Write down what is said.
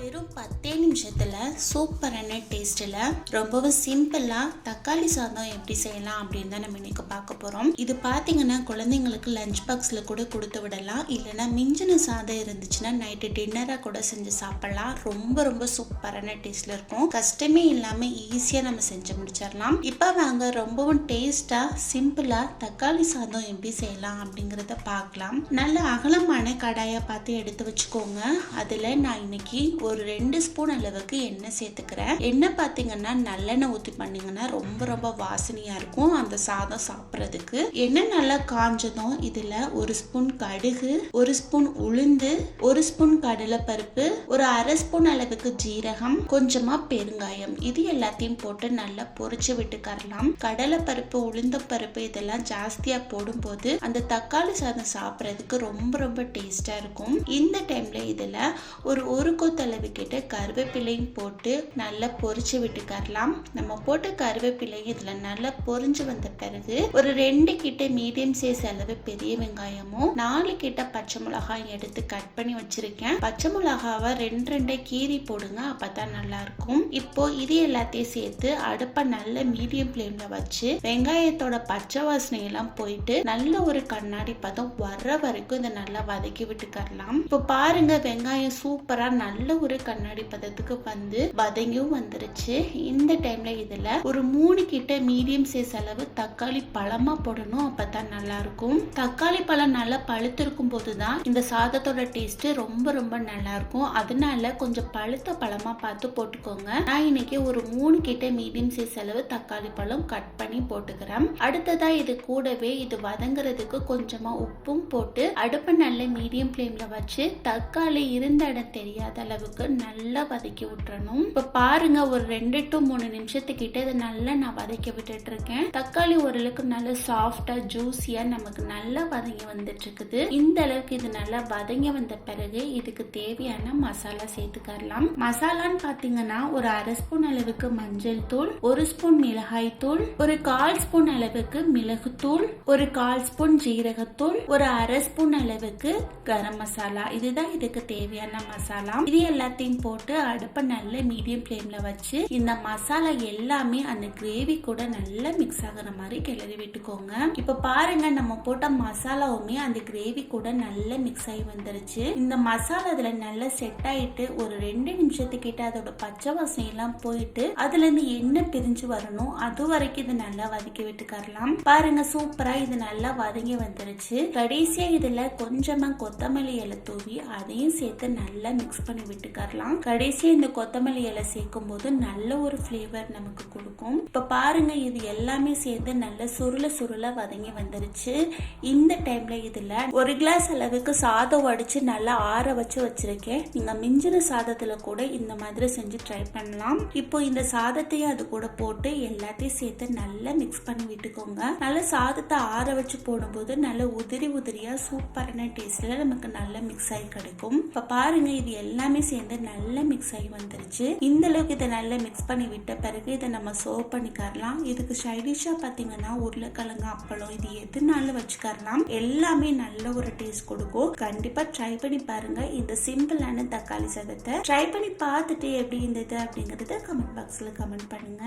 வெறும் பத்தே நிமிஷத்தில் சூப்பரான டேஸ்ட்டில் ரொம்பவும் சிம்பிளாக தக்காளி சாதம் எப்படி செய்யலாம் அப்படின்னு தான் நம்ம இன்றைக்கி பார்க்க போகிறோம் இது பார்த்தீங்கன்னா குழந்தைங்களுக்கு லஞ்ச் பாக்ஸில் கூட கொடுத்து விடலாம். இல்லைன்னா மிஞ்சின சாதம் இருந்துச்சுன்னா நைட்டு டின்னராக கூட செஞ்சு சாப்பிடலாம். ரொம்ப ரொம்ப சூப்பரான டேஸ்ட்டில் இருக்கும். கஷ்டமே இல்லாமல் ஈஸியாக நம்ம செஞ்சு முடிச்சிடலாம். இப்போ வாங்க ரொம்பவும் டேஸ்ட்டாக சிம்பிளாக தக்காளி சாதம் எப்படி செய்யலாம் அப்படிங்கிறத பார்க்கலாம். நல்ல அகலமான கடாயை பார்த்து எடுத்து வச்சுக்கோங்க. அதில் நான் இன்னைக்கு ஒரு ரெண்டு ஸ்பூன் அளவுக்கு எண்ணெய் சேர்த்துக்கிறேன். எண்ணெய் பார்த்தீங்கன்னா நல்லெண்ணெய் ஊற்றி பண்ணிங்கன்னா ரொம்ப ரொம்ப வாசனையாக இருக்கும் அந்த சாதம் சாப்பிட்றதுக்கு. எண்ணெய் நல்லா காஞ்சதும் இதில் ஒரு ஸ்பூன் கடுகு ஒரு ஸ்பூன் உளுந்து ஒரு ஸ்பூன் கடலைப்பருப்பு ஒரு அரை ஸ்பூன் அளவுக்கு ஜீரகம் கொஞ்சமா பெருங்காயம். இது எல்லாத்தையும் போட்டு நல்லா பொரிச்சு விட்டுக்கரலாம் கடலைப்பருப்பு உளுந்த பருப்பு இதெல்லாம் ஜாஸ்தியா போடும்போது அந்த தக்காளி சாதம் சாப்பிட்றதுக்கு ரொம்ப ரொம்ப டேஸ்டா இருக்கும். இந்த டைம்ல இதில் ஒரு ஒரு கொத்தளவு அளவுக்கிட்ட கருவேப்பிலையும் போட்டு நல்லா பொறிச்சு விட்டுக்கரலாம் நம்ம போட்ட கருவேப்பிலையும் இதுல நல்லா பொரிஞ்சு வந்த பிறகு ஒரு ரெண்டு கிட்ட மீடியம் சைஸ் அளவு பெரிய வெங்காயமும் நாலு கிட்ட பச்சை மிளகாய் எடுத்து கட் பண்ணி வச்சிருக்கேன். பச்சை மிளகாவை ரெண்டு ரெண்டே கீறி போடுங்க அப்பதான் நல்லா இருக்கும். இப்போ இது எல்லாத்தையும் சேர்த்து அடுப்பை நல்ல மீடியம் ஃப்ளேம்ல வச்சு வெங்காயத்தோட பச்சை வாசனை எல்லாம் போயிட்டு நல்ல ஒரு கண்ணாடி பதம் வர்ற வரைக்கும் இதை நல்லா வதக்கி விட்டுக்கரலாம் இப்போ பாருங்க வெங்காயம் சூப்பரா நல்ல ஒரு கண்ணாடி பதத்துக்கு வந்து வதங்கியும் வந்துருச்சு. இந்த டைம்ல இதுல ஒரு மூணு கிட்ட மீடியம் சைஸ் அளவு தக்காளி பழமா போடணும் அப்பதான் நல்லா இருக்கும் தக்காளி பழம் நல்லா பழுத்திருக்கும் போதுதான் இந்த சாதத்தோட டேஸ்ட் ரொம்ப ரொம்ப நல்லா இருக்கும் அதனால கொஞ்சம் பழுத்த பழமா பார்த்து போட்டுக்கோங்க. நான் இன்னைக்கு ஒரு மூணு கிட்ட மீடியம் சைஸ் அளவு தக்காளி பழம் கட் பண்ணி போட்டுக்கிறேன். அடுத்ததா இது கூடவே இது வதங்குறதுக்கு கொஞ்சமா உப்பும் போட்டு அடுப்பு நல்ல மீடியம் ஃப்ளேம்ல வச்சு தக்காளி இருந்த இடம் தெரியாத அளவுக்கு நல்லா வதக்கி விட்டுறணும். இப்போ பாருங்க ஒரு ரெண்டு டு மூணு நிமிஷத்துக்கிட்ட இதை நல்லா நான் வதக்கி விட்டுட்டு இருக்கேன் தக்காளி ஓரளவுக்கு நல்லா சாஃப்டாக ஜூஸியாக நமக்கு நல்லா வதங்கி வந்துட்டு இருக்குது இந்த அளவுக்கு இது நல்லா வதங்கி வந்த பிறகு இதுக்கு தேவையான மசாலா சேர்த்துக்கலாம் மசாலான்னு பார்த்தீங்கன்னா ஒரு அரை ஸ்பூன் அளவுக்கு மஞ்சள் தூள் ஒரு ஸ்பூன் மிளகாய் தூள் ஒரு கால் ஸ்பூன் அளவுக்கு மிளகுத்தூள் ஒரு கால் ஸ்பூன் ஜீரகத்தூள் ஒரு அரை ஸ்பூன் அளவுக்கு கரம் மசாலா. இதுதான் இதுக்கு தேவையான மசாலா. இது எல்லாத்தையும் போட்டு அடுப்பை நல்ல மீடியம் ஃப்ளேமில் வச்சு இந்த மசாலா எல்லாமே அந்த கிரேவி கூட நல்லா மிக்ஸ் ஆகிற மாதிரி கிளறி விட்டுக்கோங்க. இப்போ பாருங்க நம்ம போட்ட மசாலாவுமே அந்த கிரேவி கூட நல்லா மிக்ஸ் ஆகி வந்துருச்சு. இந்த மசாலா அதில் நல்லா செட் ஆகிட்டு ஒரு ரெண்டு நிமிஷத்துக்கிட்ட அதோட பச்சை வாசனை எல்லாம் போயிட்டு அதுலேருந்து எண்ணெய் பிரிஞ்சு வரணும். அது வரைக்கும் இது நல்லா வதக்கி விட்டுக்கரலாம். பாருங்க சூப்பராக இது நல்லா வதங்கி வந்துருச்சு. கடைசியாக இதில் கொஞ்சமாக கொத்தமல்லி இலை தூவி அதையும் சேர்த்து நல்லா மிக்ஸ் பண்ணி விட்டு விட்டுக்கரலாம் கடைசியா இந்த கொத்தமல்லி இலை சேர்க்கும் போது நல்ல ஒரு ஃபிளேவர் நமக்கு கொடுக்கும். இப்ப பாருங்க இது எல்லாமே சேர்ந்து நல்ல சுருள சுருள வதங்கி வந்துருச்சு. இந்த டைம்ல இதுல ஒரு கிளாஸ் அளவுக்கு சாதம் அடிச்சு நல்லா ஆற வச்சு வச்சிருக்கேன். நீங்க மிஞ்சின சாதத்துல கூட இந்த மாதிரி செஞ்சு ட்ரை பண்ணலாம். இப்போ இந்த சாதத்தையும் அது கூட போட்டு எல்லாத்தையும் சேர்த்து நல்லா மிக்ஸ் பண்ணி விட்டுக்கோங்க. நல்லா சாதத்தை ஆற வச்சு போடும்போது நல்ல உதிரி உதிரியா சூப்பரான டேஸ்ட்ல நமக்கு நல்லா மிக்ஸ் ஆகி கிடைக்கும். இப்ப பாருங்க இது எல்லாமே சேர்ந்து நல்லா மிக்ஸ் ஆகி வந்துருச்சு. இந்த அளவுக்கு இதை நல்லா மிக்ஸ் பண்ணி விட்ட பிறகு இதை நம்ம சர்வ் பண்ணிக்கரலாம் இதுக்கு சைடிஷா பாத்தீங்கன்னா உருளைக்கிழங்கு அப்பளம் இது எதுனாலும் வச்சுக்கரலாம் எல்லாமே நல்ல ஒரு டேஸ்ட் கொடுக்கும். கண்டிப்பா ட்ரை பண்ணி பாருங்க. இந்த சிம்பிளான தக்காளி சாதத்தை. ட்ரை பண்ணி பார்த்துட்டு எப்படி இருந்தது அப்படிங்கறத கமெண்ட் பாக்ஸ்ல கமெண்ட் பண்ணுங்க.